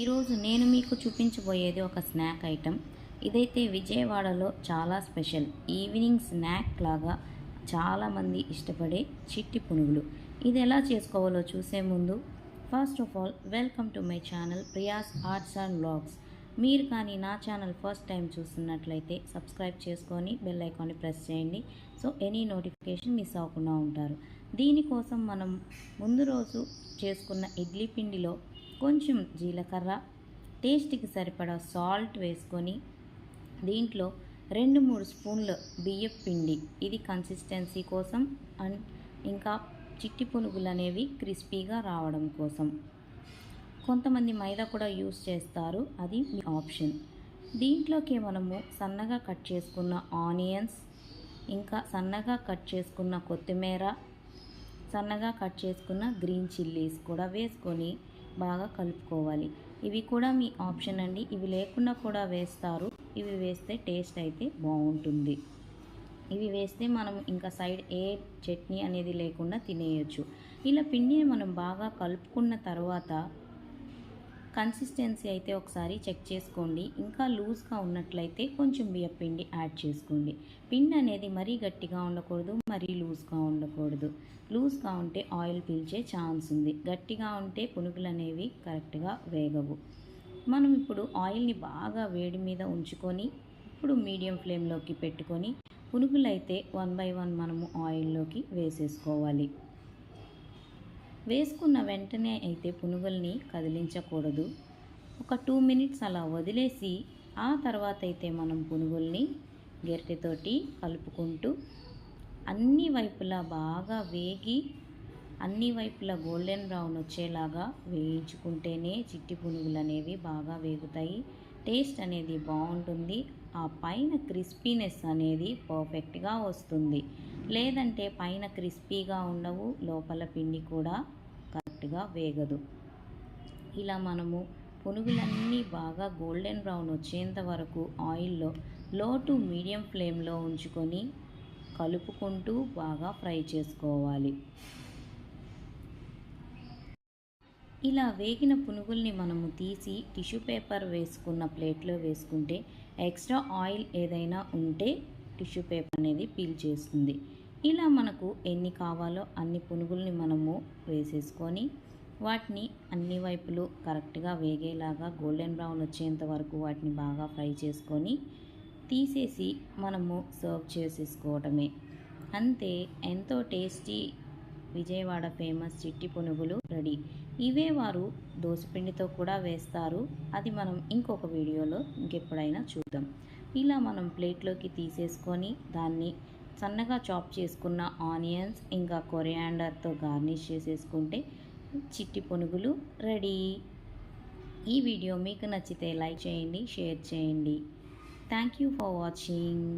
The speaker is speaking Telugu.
ఈరోజు నేను మీకు చూపించబోయేది ఒక స్నాక్ ఐటెం ఇదైతే విజయవాడలో చాలా స్పెషల్. ఈవినింగ్ స్నాక్ లాగా చాలామంది ఇష్టపడే చిట్టి పునుగులు. ఇది ఎలా చేసుకోవాలో చూసే ముందు first of all welcome to my channel Priya's arts and blogs. మీరు కానీ నా ఛానల్ ఫస్ట్ టైం చూస్తున్నట్లయితే సబ్స్క్రైబ్ చేసుకొని బెల్ ఐకాన్ని ప్రెస్ చేయండి. సో ఎనీ నోటిఫికేషన్ మిస్ అవ్వకుండా ఉంటారు. దీనికోసం మనం ముందు రోజు చేసుకున్న ఇడ్లీ పిండిలో కొంచెం జీలకర్ర టేస్ట్కి సరిపడా సాల్ట్ వేసుకొని దీంట్లో రెండు మూడు స్పూన్లు బియ్యం పిండి. ఇది కన్సిస్టెన్సీ కోసం అండ్ ఇంకా చిట్టి పునుగులు అనేవి క్రిస్పీగా రావడం కోసం. కొంతమంది మైదా కూడా యూస్ చేస్తారు. అది మీ ఆప్షన్. దీంట్లోకి మనము సన్నగా కట్ చేసుకున్న ఆనియన్స్ ఇంకా సన్నగా కట్ చేసుకున్న కొత్తిమీర సన్నగా కట్ చేసుకున్న గ్రీన్ చిల్లీస్ కూడా వేసుకొని బాగా కలుపుకోవాలి. ఇవి కూడా మీ ఆప్షన్ అండి. ఇవి లేకుండా కూడా వేస్తారు. ఇవి వేస్తే టేస్ట్ అయితే బాగుంటుంది. ఇవి వేస్తే మనం ఇంకా సైడ్ ఏ చట్నీ అనేది లేకుండా తినేయచ్చు. ఇలా పిండిని మనం బాగా కలుపుకున్న తర్వాత కన్సిస్టెన్సీ అయితే ఒకసారి చెక్ చేసుకోండి. ఇంకా లూజ్గా ఉన్నట్లయితే కొంచెం బియ్యం పిండి యాడ్ చేసుకోండి. పిండి అనేది మరీ గట్టిగా ఉండకూడదు మరీ లూజ్గా ఉండకూడదు. లూజ్గా ఉంటే ఆయిల్ పీల్చే ఛాన్స్ ఉంది. గట్టిగా ఉంటే పునుగులు అనేవి కరెక్ట్గా వేగవు. మనం ఇప్పుడు ఆయిల్ని బాగా వేడి మీద ఉంచుకొని ఇప్పుడు మీడియం ఫ్లేమ్లోకి పెట్టుకొని పునుగులు అయితే వన్ బై వన్ మనము ఆయిల్లోకి వేసేసుకోవాలి. వేసుకున్న వెంటనే అయితే పునుగుల్ని కదిలించకూడదు. ఒక టూ మినిట్స్ అలా వదిలేసి ఆ తర్వాత అయితే మనం పునుగుల్ని గరిటెతోటి కలుపుకుంటూ అన్ని వైపులా బాగా వేగి అన్ని వైపులా గోల్డెన్ బ్రౌన్ వచ్చేలాగా వేయించుకుంటేనే చిట్టి పునుగులు అనేవి బాగా వేగుతాయి. టేస్ట్ అనేది బాగుంటుంది. ఆ పైన క్రిస్పీనెస్ అనేది పర్ఫెక్ట్గా వస్తుంది. లేదంటే పైన క్రిస్పీగా ఉండవు లోపల పిండి కూడా కరెక్ట్గా వేగదు. ఇలా మనము పునుగులన్నీ బాగా గోల్డెన్ బ్రౌన్ వచ్చేంత వరకు ఆయిల్లో లో టు మీడియం ఫ్లేమ్లో ఉంచుకొని కలుపుకుంటూ బాగా ఫ్రై చేసుకోవాలి. ఇలా వేగిన పునుగుల్ని మనము తీసి టిష్యూ పేపర్ వేసుకున్న ప్లేట్లో వేసుకుంటే ఎక్స్ట్రా ఆయిల్ ఏదైనా ఉంటే టిష్యూ పేపర్ అనేది పీల్ చేస్తుంది. ఇలా మనకు ఎన్ని కావాలో అన్ని పునుగుల్ని మనము వేసేసుకొని వాటిని అన్ని వైపులు కరెక్ట్గా వేగేలాగా గోల్డెన్ బ్రౌన్ వచ్చేంత వరకు వాటిని బాగా ఫ్రై చేసుకొని తీసేసి మనము సర్వ్ చేసేసుకోవటమే. అంతే ఎంతో టేస్టీ విజయవాడ ఫేమస్ చిట్టి పునుగులు రెడీ. ఇవే వారు దోసపిండితో కూడా వేస్తారు. అది మనం ఇంకొక వీడియోలో ఇంకెప్పుడైనా చూద్దాం. ఇలా మనం ప్లేట్లోకి తీసేసుకొని దాన్ని సన్నగా చాప్ చేసుకున్న ఆనియన్స్ ఇంకా కొరియాండర్తో గార్నిష్ చేసేసుకుంటే చిట్టి పునుగులు రెడీ. ఈ వీడియో మీకు నచ్చితే లైక్ చేయండి షేర్ చేయండి. Thank you for watching